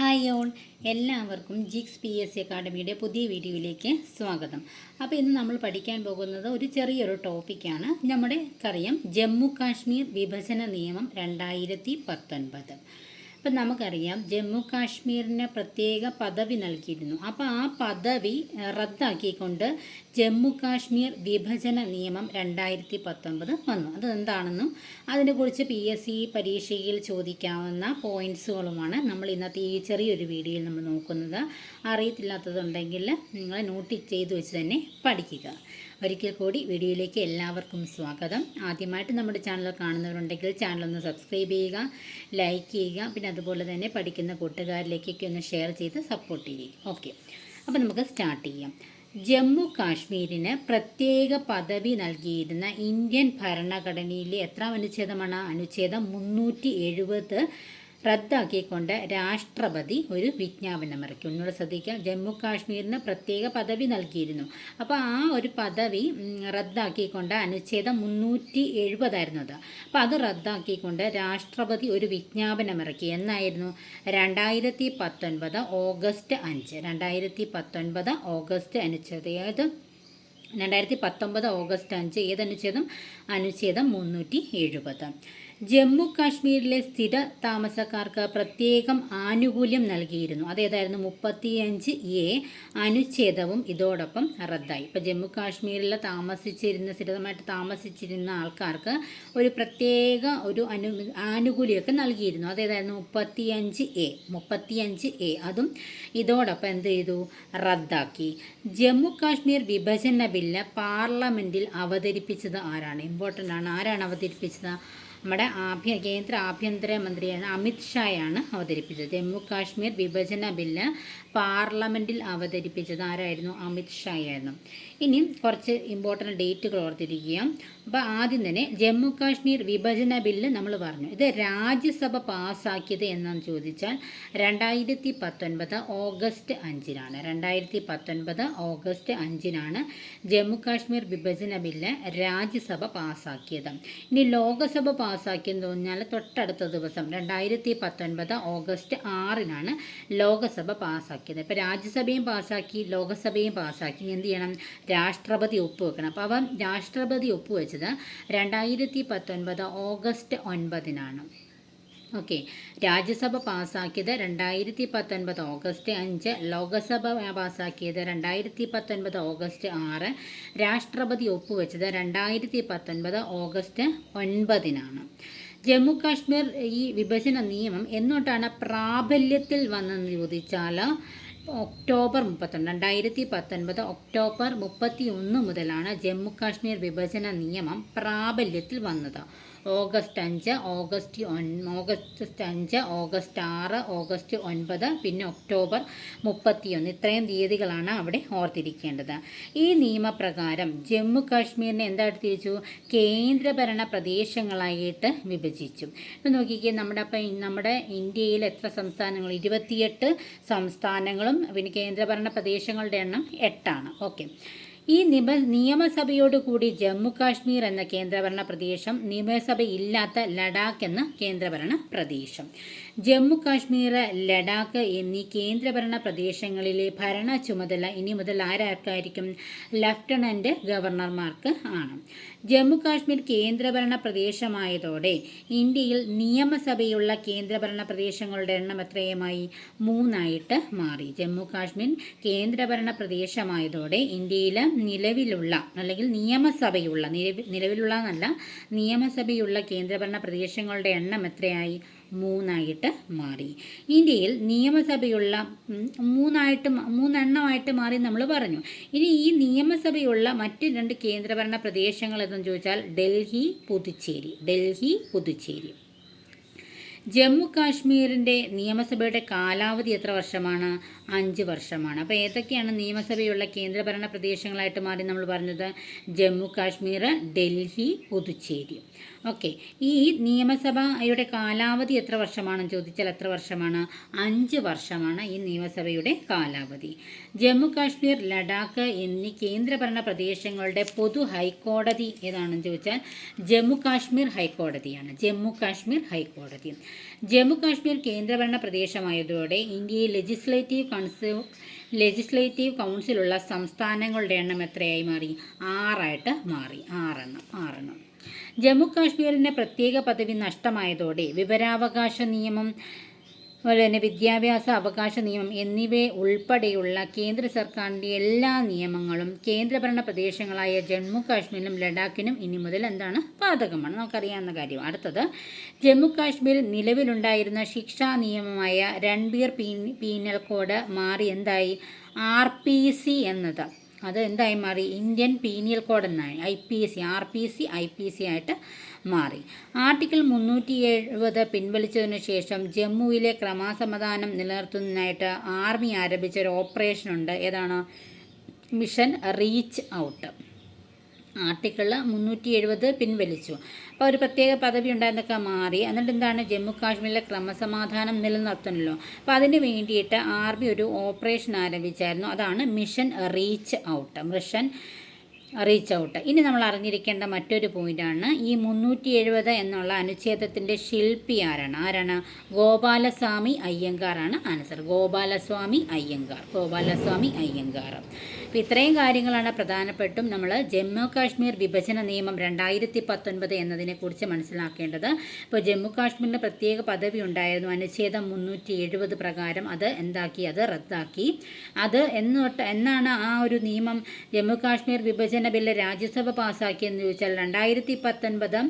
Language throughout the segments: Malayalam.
ഹായ് ഓൾ എല്ലാവർക്കും ജിക്സ് പി എസ് സി അക്കാഡമിയുടെ പുതിയ വീഡിയോയിലേക്ക് സ്വാഗതം. അപ്പോൾ ഇന്ന് നമ്മൾ പഠിക്കാൻ പോകുന്നത് ഒരു ചെറിയൊരു ടോപ്പിക്കാണ് നമ്മുടെ കറിയം ജമ്മു കാശ്മീർ വിഭജന നിയമം രണ്ടായിരത്തി പത്തൊൻപത്. അപ്പം നമുക്കറിയാം ജമ്മു കാശ്മീരിന് പ്രത്യേക പദവി നൽകിയിരുന്നു. അപ്പോൾ ആ പദവി റദ്ദാക്കിക്കൊണ്ട് ജമ്മു കാശ്മീർ വിഭജന നിയമം രണ്ടായിരത്തി പത്തൊമ്പത് വന്നു അതെന്താണെന്നും അതിനെക്കുറിച്ച് പി എസ് സി പരീക്ഷയിൽ ചോദിക്കാവുന്ന പോയിന്റ്സുകളുമാണ് നമ്മൾ ഇന്നത്തെ ഈ ചെറിയൊരു വീഡിയോയിൽ നമ്മൾ നോക്കുന്നത്. അറിയത്തില്ലാത്തതുണ്ടെങ്കിൽ നിങ്ങൾ നോട്ട് ചെയ്തു വെച്ച് തന്നെ പഠിക്കുക. ഒരിക്കൽ കൂടി വീഡിയോയിലേക്ക് എല്ലാവർക്കും സ്വാഗതം. ആദ്യമായിട്ട് നമ്മുടെ ചാനൽ കാണുന്നവരുണ്ടെങ്കിൽ ചാനൽ ഒന്ന് സബ്സ്ക്രൈബ് ചെയ്യുക ലൈക്ക് ചെയ്യുക പിന്നെ അതുപോലെ തന്നെ പഠിക്കുന്ന കൂട്ടുകാരിലേക്കൊക്കെ ഒന്ന് ഷെയർ ചെയ്ത് സപ്പോർട്ട് ചെയ്യുക. ഓക്കെ അപ്പോൾ നമുക്ക് സ്റ്റാർട്ട് ചെയ്യാം. ജമ്മു കാശ്മീരിന് പ്രത്യേക പദവി നൽകിയിരുന്ന ഇന്ത്യൻ ഭരണഘടനയിലെ എത്ര അനുച്ഛേദമാണ്? അനുച്ഛേദം മുന്നൂറ്റി റദ്ദാക്കിക്കൊണ്ട് രാഷ്ട്രപതി ഒരു വിജ്ഞാപനം ഇറക്കി. ഒന്നുകൂടെ ശ്രദ്ധിക്കുക. ജമ്മു കാശ്മീരിന് പ്രത്യേക പദവി നൽകിയിരുന്നു. അപ്പോൾ ആ ഒരു പദവി റദ്ദാക്കിക്കൊണ്ട് അനുച്ഛേദം മുന്നൂറ്റി എഴുപതായിരുന്നു അത്. അപ്പോൾ അത് റദ്ദാക്കിക്കൊണ്ട് രാഷ്ട്രപതി ഒരു വിജ്ഞാപനം ഇറക്കി. എന്നായിരുന്നു? രണ്ടായിരത്തി പത്തൊൻപത് ഓഗസ്റ്റ് അഞ്ച്. രണ്ടായിരത്തി പത്തൊൻപത് ഓഗസ്റ്റ് അനുച്ഛേദം. അതായത് രണ്ടായിരത്തി പത്തൊമ്പത് ഓഗസ്റ്റ് അഞ്ച്. ഏതനുച്ഛേദം? അനുച്ഛേദം മുന്നൂറ്റി എഴുപത് ജമ്മു കാശ്മീരിലെ സ്ഥിര താമസക്കാർക്ക് പ്രത്യേകം ആനുകൂല്യം നൽകിയിരുന്നു. അതേതായിരുന്നു മുപ്പത്തിയഞ്ച് എ അനുച്ഛേദവും ഇതോടൊപ്പം റദ്ദായി. ഇപ്പോൾ ജമ്മു കാശ്മീരിൽ താമസിച്ചിരുന്ന സ്ഥിരമായിട്ട് താമസിച്ചിരുന്ന ആൾക്കാർക്ക് ഒരു പ്രത്യേക ഒരു അനു ആനുകൂല്യമൊക്കെ നൽകിയിരുന്നു. അതേതായിരുന്നു മുപ്പത്തിയഞ്ച് എ മുപ്പത്തിയഞ്ച് എ അതും ഇതോടൊപ്പം എന്ത് ചെയ്തു? റദ്ദാക്കി. ജമ്മു കാശ്മീർ വിഭജന ബില്ല് പാർലമെന്റിൽ അവതരിപ്പിച്ചത് ആരാണ്? ഇമ്പോർട്ടന്റ് ആണ്. ആരാണ് അവതരിപ്പിച്ചത്? നമ്മുടെ ആഭ്യ കേന്ദ്ര ആഭ്യന്തര മന്ത്രിയാണ് അമിത് ഷായാണ് അവതരിപ്പിച്ചത്. ജമ്മു കാശ്മീർ വിഭജന ബില്ല് പാർലമെന്റിൽ അവതരിപ്പിച്ചത് ആരായിരുന്നു? അമിത് ഷായായിരുന്നു. ഇനി കുറച്ച് ഇമ്പോർട്ടന്റ് ഡേറ്റുകൾ ഓർത്തിരിക്കുക. അപ്പോൾ ആദ്യം തന്നെ ജമ്മു കാശ്മീർ വിഭജന ബില്ല് നമ്മൾ പറഞ്ഞു. ഇത് രാജ്യസഭ പാസ്സാക്കിയത് എന്നാന്ന് ചോദിച്ചാൽ രണ്ടായിരത്തി പത്തൊൻപത് ഓഗസ്റ്റ് അഞ്ചിനാണ്. രണ്ടായിരത്തി പത്തൊൻപത് ഓഗസ്റ്റ് അഞ്ചിനാണ് ജമ്മു കാശ്മീർ വിഭജന ബില്ല് രാജ്യസഭ പാസ്സാക്കിയത്. ഇനി ലോകസഭ പാസ്സാക്കിയെന്ന് പറഞ്ഞാൽ തൊട്ടടുത്ത ദിവസം രണ്ടായിരത്തി പത്തൊൻപത് ഓഗസ്റ്റ് ആറിനാണ് ലോകസഭ പാസ്സാക്കിയത്. ഇപ്പോൾ രാജ്യസഭയും പാസ്സാക്കി ലോകസഭയും പാസ്സാക്കി. എന്ത് ചെയ്യണം? രാഷ്ട്രപതി ഒപ്പുവെക്കണം. അപ്പോൾ അവൻ രാഷ്ട്രപതി ഒപ്പുവെച്ചത് രണ്ടായിരത്തി പത്തൊൻപത് ഓഗസ്റ്റ് ഒൻപതിനാണ്. ഓക്കെ. രാജ്യസഭ പാസ്സാക്കിയത് രണ്ടായിരത്തി പത്തൊൻപത് ഓഗസ്റ്റ് അഞ്ച് ലോകസഭ പാസ്സാക്കിയത് രണ്ടായിരത്തി പത്തൊൻപത് ഓഗസ്റ്റ് ആറ് രാഷ്ട്രപതി ഒപ്പുവെച്ചത് രണ്ടായിരത്തി പത്തൊൻപത് ഓഗസ്റ്റ് ഒൻപതിനാണ്. ജമ്മു കാശ്മീർ ഈ വിഭജന നിയമം എന്നോട്ടാണ് പ്രാബല്യത്തിൽ വന്നെന്ന് ചോദിച്ചാൽ ഒക്ടോബർ മുപ്പത്തൊന്ന് രണ്ടായിരത്തി പത്തൊൻപത് ഒക്ടോബർ മുപ്പത്തി ഒന്ന് മുതലാണ് ജമ്മു കാശ്മീർ വിഭജന നിയമം പ്രാബല്യത്തിൽ വന്നത്. ഓഗസ്റ്റ് അഞ്ച് ഓഗസ്റ്റ് ഒൻ ഓഗസ്റ്റ് അഞ്ച് ഓഗസ്റ്റ് ആറ് ഓഗസ്റ്റ് ഒൻപത് പിന്നെ ഒക്ടോബർ മുപ്പത്തിയൊന്ന്. ഇത്രയും തീയതികളാണ് അവിടെ ഓർത്തിരിക്കേണ്ടത്. ഈ നിയമപ്രകാരം ജമ്മു കാശ്മീരിനെ എന്തായിട്ട് തിരിച്ചു? കേന്ദ്രഭരണ പ്രദേശങ്ങളായിട്ട് വിഭജിച്ചു. ഇപ്പം നോക്കിക്കേ നമ്മുടെ അപ്പം നമ്മുടെ ഇന്ത്യയിൽ എത്ര സംസ്ഥാനങ്ങൾ? ഇരുപത്തിയെട്ട് സംസ്ഥാനങ്ങളും പിന്നെ കേന്ദ്രഭരണ പ്രദേശങ്ങളുടെ എണ്ണം എട്ടാണ്. ഓക്കെ. ഈ നിമ നിയമസഭയോടുകൂടി ജമ്മു കാശ്മീർ എന്ന കേന്ദ്രഭരണ പ്രദേശം നിയമസഭയില്ലാത്ത ലഡാക്ക് എന്ന കേന്ദ്രഭരണ പ്രദേശം. ജമ്മു കാശ്മീർ ലഡാക്ക് എന്നീ കേന്ദ്രഭരണ പ്രദേശങ്ങളിലെ ഭരണ ചുമതല ഇനി മുതൽ ആരാർക്കായിരിക്കും? ലഫ്റ്റനന്റ് ഗവർണർമാർക്ക് ആണ്. ജമ്മു കാശ്മീർ കേന്ദ്രഭരണ പ്രദേശമായതോടെ ഇന്ത്യയിൽ നിയമസഭയുള്ള കേന്ദ്രഭരണ പ്രദേശങ്ങളുടെ എണ്ണം എത്രയുമായി? മൂന്നായിട്ട് മാറി. ജമ്മു കാശ്മീർ കേന്ദ്രഭരണ പ്രദേശമായതോടെ ഇന്ത്യയിൽ നിലവിലുള്ള അല്ലെങ്കിൽ നിയമസഭയുള്ള നിലവിലുള്ള എന്നല്ല നിയമസഭയുള്ള കേന്ദ്രഭരണ പ്രദേശങ്ങളുടെ എണ്ണം എത്രയായി? മൂന്നായിട്ട് മാറി. ഇന്ത്യയിൽ നിയമസഭയുള്ള മൂന്നായിട്ട് മൂന്നെണ്ണമായിട്ട് മാറി നമ്മൾ പറഞ്ഞു. ഇനി ഈ നിയമസഭയുള്ള മറ്റ് രണ്ട് കേന്ദ്രഭരണ പ്രദേശങ്ങൾ എന്ന് ചോദിച്ചാൽ ഡൽഹി പുതുച്ചേരി. ഡൽഹി പുതുച്ചേരി. ജമ്മു കാശ്മീരിന്റെ നിയമസഭയുടെ കാലാവധി എത്ര വർഷമാണ്? അഞ്ച് വർഷമാണ്. അപ്പോൾ ഏതൊക്കെയാണ് നിയമസഭയുള്ള കേന്ദ്രഭരണ പ്രദേശങ്ങളായിട്ട് മാറി നമ്മൾ പറഞ്ഞത്? ജമ്മു കാശ്മീർ ഡൽഹി പുതുച്ചേരി. ഓക്കെ ഈ നിയമസഭയുടെ കാലാവധി എത്ര വർഷമാണെന്ന് ചോദിച്ചാൽ എത്ര വർഷമാണ്? അഞ്ച് വർഷമാണ് ഈ നിയമസഭയുടെ കാലാവധി. ജമ്മു കാശ്മീർ ലഡാക്ക് എന്നീ കേന്ദ്രഭരണ പ്രദേശങ്ങളുടെ പൊതു ഹൈക്കോടതി ഏതാണെന്ന് ചോദിച്ചാൽ ജമ്മു കാശ്മീർ ഹൈക്കോടതിയാണ്. ജമ്മു കാശ്മീർ ഹൈക്കോടതി. ജമ്മു കാശ്മീർ കേന്ദ്രഭരണ പ്രദേശമായതോടെ ഇന്ത്യയിൽ ലെജിസ്ലേറ്റീവ് കൗൺസിൽ ലെജിസ്ലേറ്റീവ് കൗൺസിലുള്ള സംസ്ഥാനങ്ങളുടെ എണ്ണം എത്രയായി മാറി? ആറായിട്ട് മാറി. ആറെണ്ണം. ആറെണ്ണം. ജമ്മു കാശ്മീരിന് പ്രത്യേക പദവി നഷ്ടമായതോടെ വിവരാവകാശ നിയമം അതുപോലെ തന്നെ വിദ്യാഭ്യാസ അവകാശ നിയമം എന്നിവ ഉൾപ്പെടെയുള്ള കേന്ദ്ര സർക്കാരിന്റെ എല്ലാ നിയമങ്ങളും കേന്ദ്രഭരണ പ്രദേശങ്ങളായ ജമ്മു കാശ്മീരിലും ലഡാക്കിനും ഇനി മുതൽ എന്താണ് ബാധകമാണ്. നമുക്കറിയാവുന്ന കാര്യം. അടുത്തത് ജമ്മു കാശ്മീരിൽ നിലവിലുണ്ടായിരുന്ന ശിക്ഷാ നിയമമായ രൺബീർ പീനൽ കോഡ് മാറി എന്തായി? ആർ പി സി എന്നത് അത് എന്തായി മാറി? ഇന്ത്യൻ പീനിയൽ കോഡ് എന്നായി I P C R P C I P C ആയിട്ട് മാറി. ആർട്ടിക്കിൾ മുന്നൂറ്റി എഴുപത് പിൻവലിച്ചതിനു ശേഷം ജമ്മുവിലെ ക്രമാസമാധാനം നിലനിർത്തുന്നതിനായിട്ട് ആർമി ആരംഭിച്ച ഒരു ഓപ്പറേഷൻ ഉണ്ട് ഏതാണ്? Mission reach out. ആർട്ടിക്കിൾ മുന്നൂറ്റി എഴുപത് പിൻവലിച്ചു. അപ്പോൾ ഒരു പ്രത്യേക പദവി ഉണ്ടായിരുന്നൊക്കെ മാറി. എന്നിട്ട് എന്താണ്? ജമ്മു കാശ്മീരിലെ ക്രമസമാധാനം നിലനിർത്തണമല്ലോ അപ്പോൾ അതിന് വേണ്ടിയിട്ട് ആർ ബി ഒരു ഓപ്പറേഷൻ ആരംഭിച്ചായിരുന്നു. അതാണ് mission reach out. Mission reach out. ഇനി നമ്മൾ അറിഞ്ഞിരിക്കേണ്ട മറ്റൊരു പോയിന്റാണ് ഈ മുന്നൂറ്റി എഴുപത് എന്നുള്ള അനുച്ഛേദത്തിന്റെ ശില്പി ആരാണ്? ആരാണ്? ഗോപാലസ്വാമി അയ്യങ്കാറാണ് ആൻസർ. ഗോപാലസ്വാമി അയ്യങ്കാർ. ഗോപാലസ്വാമി അയ്യങ്കാർ. അപ്പോൾ ഇത്രയും കാര്യങ്ങളാണ് പ്രധാനപ്പെട്ടും നമ്മൾ ജമ്മു കാശ്മീർ വിഭജന നിയമം രണ്ടായിരത്തി പത്തൊൻപത് എന്നതിനെക്കുറിച്ച് മനസ്സിലാക്കേണ്ടത്. ഇപ്പോൾ ജമ്മു കാശ്മീരിന് പ്രത്യേക പദവി ഉണ്ടായിരുന്നു. അനുച്ഛേദം മുന്നൂറ്റി എഴുപത് പ്രകാരം അത് എന്താക്കി? അത് റദ്ദാക്കി. അത് എന്നോട്ട് എന്നാണ് ആ ഒരു നിയമം ജമ്മു കാശ്മീർ വിഭജന ബില്ല് രാജ്യസഭ പാസ്സാക്കിയെന്ന് ചോദിച്ചാൽ രണ്ടായിരത്തി പത്തൊൻപത്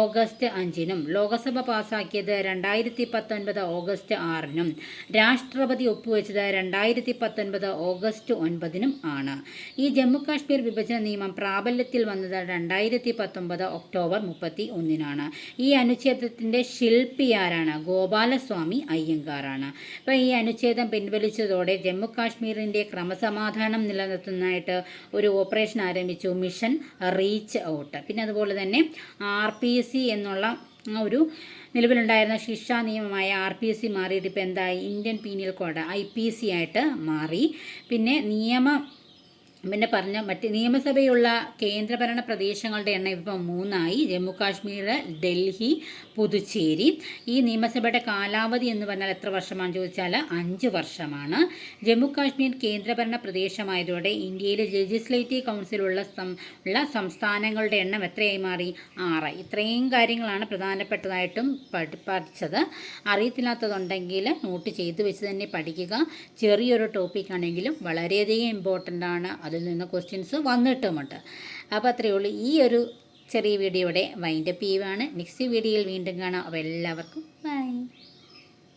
ഓഗസ്റ്റ് അഞ്ചിനും ലോകസഭ പാസ്സാക്കിയത് രണ്ടായിരത്തി പത്തൊൻപത് ഓഗസ്റ്റ് ആറിനും രാഷ്ട്രപതി ഒപ്പുവെച്ചത് രണ്ടായിരത്തി പത്തൊൻപത് ഓഗസ്റ്റ് ഒൻപതിനും ആണ്. ഈ ജമ്മു കാശ്മീർ വിഭജന നിയമം പ്രാബല്യത്തിൽ വന്നത് രണ്ടായിരത്തി പത്തൊമ്പത് ഒക്ടോബർ മുപ്പത്തി ഒന്നിനാണ് ഈ അനുച്ഛേദത്തിന്റെ ശില്പി ആരാണ്? ഗോപാലസ്വാമി അയ്യങ്കാറാണ്. അപ്പോൾ ഈ അനുച്ഛേദം പിൻവലിച്ചതോടെ ജമ്മു കാശ്മീരിന്റെ ക്രമസമാധാനം നിലനിർത്തുന്നതായിട്ട് ഒരു ഓപ്പറേഷൻ ആരംഭിച്ചു. Mission reach out. പിന്നെ അതുപോലെ തന്നെ ആർ പി സി എന്നുള്ള ആ ഒരു നിലവിലുണ്ടായിരുന്ന ശിക്ഷാ നിയമമായ ആർ പി സി മാറിയിട്ട് ഇപ്പോൾ എന്തായി? Indian penal code I P C ആയിട്ട് മാറി. പിന്നെ നിയമ പിന്നെ പറഞ്ഞ മറ്റ് നിയമസഭയുള്ള കേന്ദ്രഭരണ പ്രദേശങ്ങളുടെ എണ്ണം ഇപ്പം മൂന്നായി. ജമ്മു കാശ്മീർ ഡൽഹി പുതുച്ചേരി. ഈ നിയമസഭയുടെ കാലാവധി എന്ന് പറഞ്ഞാൽ എത്ര വർഷമാണെന്ന് ചോദിച്ചാൽ അഞ്ച് വർഷമാണ്. ജമ്മു കാശ്മീർ കേന്ദ്രഭരണ പ്രദേശമായതോടെ ഇന്ത്യയിലെ ലെജിസ്ലേറ്റീവ് കൗൺസിലുള്ള ഉള്ള സംസ്ഥാനങ്ങളുടെ എണ്ണം എത്രയായി മാറി? ആറ് ഇത്രയും കാര്യങ്ങളാണ് പ്രധാനപ്പെട്ടതായിട്ടും പഠി പഠിച്ചത്. അറിയത്തില്ലാത്തതുണ്ടെങ്കിൽ നോട്ട് ചെയ്തു വെച്ച് തന്നെ പഠിക്കുക. ചെറിയൊരു ടോപ്പിക്കാണെങ്കിലും വളരെയധികം ഇമ്പോർട്ടന്റ് ആണ്. അതിൽ നിന്ന് ക്വസ്റ്റ്യൻസ് വന്നിട്ടുമുണ്ട് അപ്പോൾ അത്രയേ ഉള്ളൂ. ഈ ഒരു ചെറിയ വീഡിയോയുടെ വൈൻഡപ്പ് ചെയ്യുവാണ്. നെക്സ്റ്റ് വീഡിയോയിൽ വീണ്ടും കാണാം. അപ്പോൾ എല്ലാവർക്കും ബൈ